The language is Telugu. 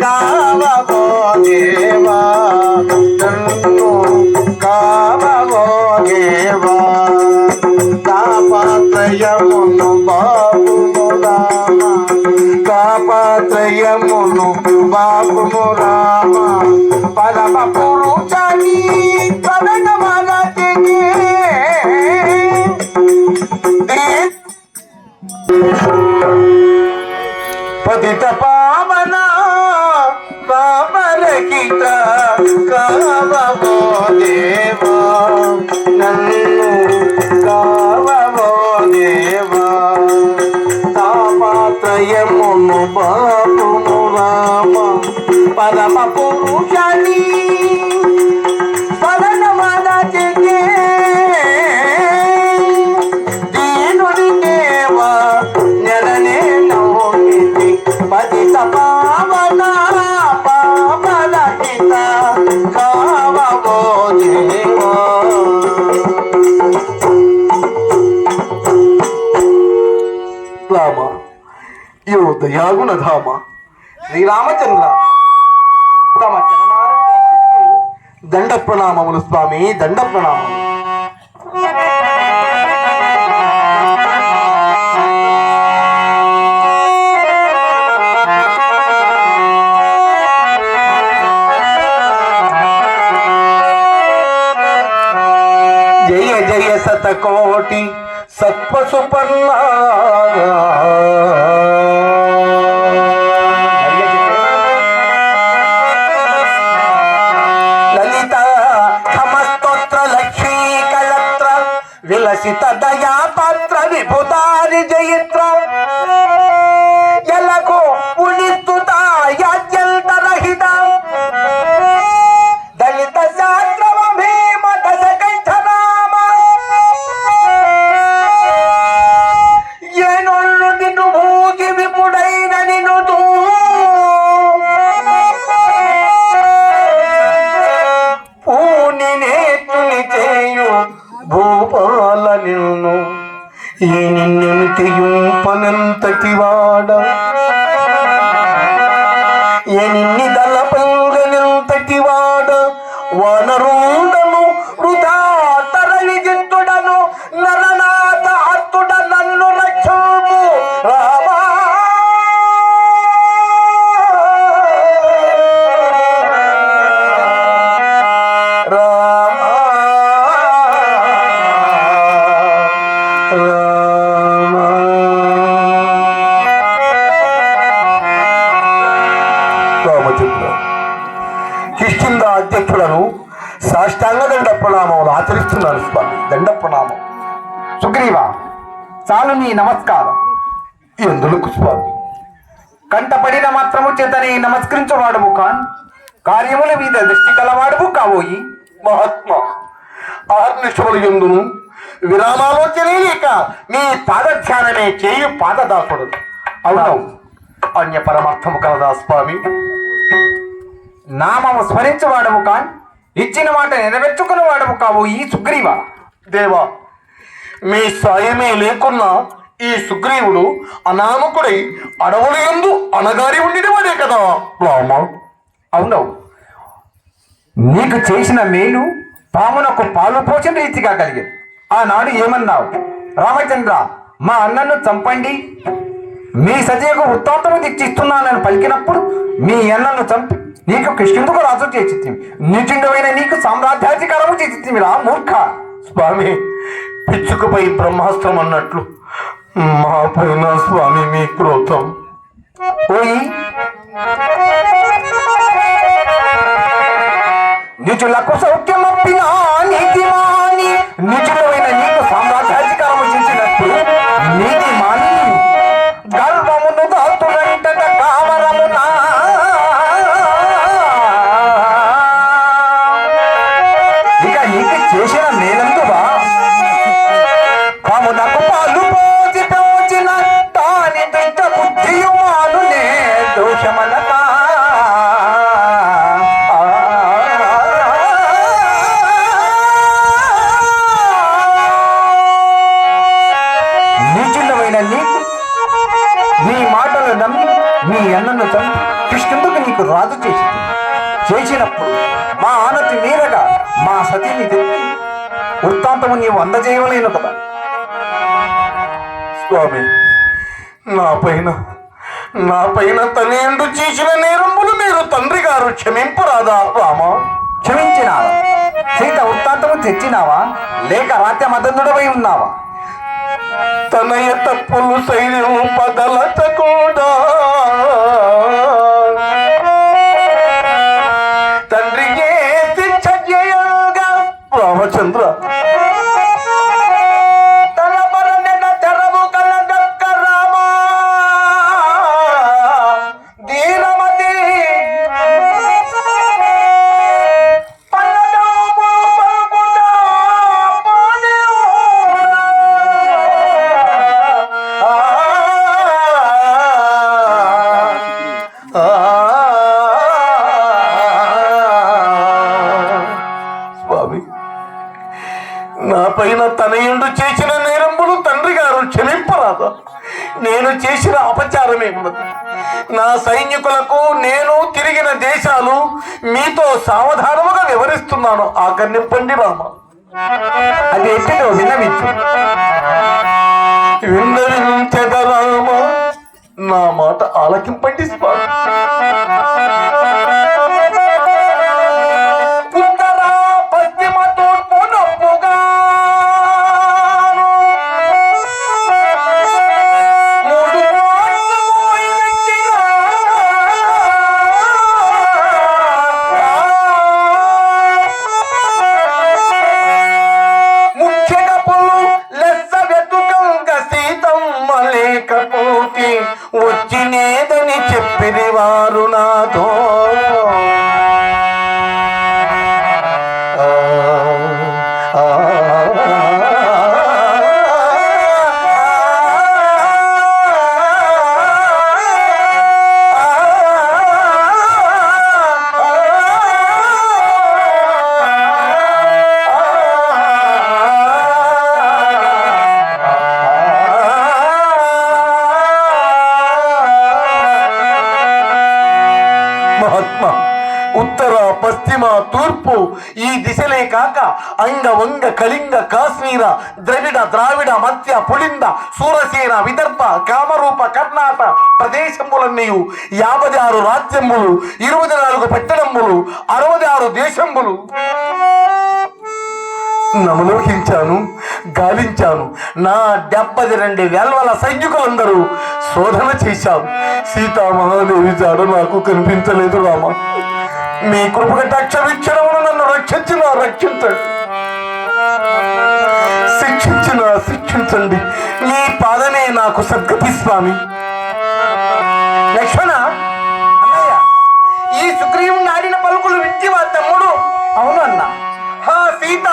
కావగో దేవా నన్ను కావగో దేవా కాపాత్రయమును బాబుము రామ కాపాత్రయమును బాబుము రామ పరమ పాపరహిత కావవో దేవా? నన్ను కావవో దేవా? తాపాత్రయమును బాపుము రామ పరమ పురుషని యో దయాగుణధామ శ్రీరామచంద్ర. తమ చరణాలకు దండ ప్రణామములు స్వామి దండ ప్రణామములు జయ జయ శతకోటి సత్పసుపర్ణ విలసిత దయా పాత్ర విభుతారి జయిత్ర భూపాల నిన్ను ఈ నిన్నెంతియు సాష్టాంగ దండ ప్రణామములు ఆచరిస్తున్నాను స్వామి దండ ప్రణామం సుగ్రీవ చాలు నీ నమస్కారం. ఎందులకు స్వామి కంటపడిన మాత్రము చేతని నమస్కరించువాడువు కాన్ కార్యముల మీద దృష్టి కలవాడువు కావోయి మహాత్మ. ఆర్నిశములు ఎందును? విరామాలోచనే లేక మీ పాదధ్యానమే చేయు పాదదాసుడు. అవునవు. అన్య పరమార్థము కలదా స్వామి. నామము స్మరించవాడము కాన్ ఇచ్చిన మాట నెరవేర్చుకుని వాడవు కావోయి సుగ్రీవ. దేవా మీ సాయమే లేకున్నా ఈ సుగ్రీవుడు అనామకుడై అడవుల ఎందు అనగారి ఉండినవాడే కదా? రామ అవునవు. నీకు చేసిన మేలు పామునకు పాలు పోసిన రీతిగా కలిగింది. ఆనాడు ఏమన్నావు? రామచంద్ర మా అన్నను చంపండి. మీ సజీవకు వృత్తాంతము తెచ్చిస్తున్నానని పలికినప్పుడు మీ అన్నను చంపి నీకు కిష్కిందుకు రాజు చేసి నిజంగమైన నీకు సామ్రాజ్యాధికారము చేసి రా మూర్ఖ. స్వామి పిచ్చుకపై బ్రహ్మాస్త్రం అన్నట్లు. మా పైన స్వామి మీ క్రోతం పోయి నిజులకు సౌఖ్యమప్పిన నీతి నిజులమైన నీకు సామ్రాజ్యం మీ నీ అన్నను చంపి కృష్ణుడికి నీకు రాజు చేసి చేసినప్పుడు మా ఆనతి మీరగా మా సతీని తెలిపి వృత్తాంతము నీవు అందజేయలేను కదా. స్వామి నా పైన నా పైన తనేండు చేసిన నేరములు మీరు తండ్రి గారు క్షమింపురాదా రామ? క్షమించినావా? సీత వృత్తాంతము తెచ్చినావా? లేక రాత్య మదందుడవై ఉన్నావా? తనయ తప్పులు సైన్యం పదలచకూడా తనయుండు చేసిన నేరంబులు తండ్రి గారు క్షమింపరాదు. నేను చేసిన అపచారమే ఉన్నది నా సైనికులకు నేను తిరిగిన దేశాలు మీతో సావధానముగా వివరిస్తున్నాను. ఆకర్ణింపండి రామ. అది ఎట్టిదో విన్నవించు. విన్నవించదరామ నా మాట ఆలకింపండి స్వామి. వచ్చినేదని చెప్పిరి కాక అంగ వంగ కళింగ కాశ్మీర ద్రవిడ ద్రావిడ మధ్య పులింద సూరసేన విదర్భ కామరూప కర్ణాట ప్రదేశములన్నీ యాభై ఆరు రాజ్యములు ఇరవై నాలుగు పెట్టడములు అరవై ఆరు దేశములు. నమలోహించాను గాలించాను. నా డెబ్బది రెండు వేల్వల సైనికులందరూ శోధన చేశారు. సీతామహాదేవి జాడ నాకు కనిపించలేదు రామ. మీ కృపకటాక్ష వీక్షణమును నన్ను రక్షించిన రక్షించండి. శిక్షించిన శిక్షించండి. మీ పాదమే నాకు సద్గతి స్వామి. లక్ష్మణ అన్నయ్య ఈ సుగ్రీవుని ఆడిన పలుకులు వింటివా తమ్ముడు. అవును అన్న హా సీత.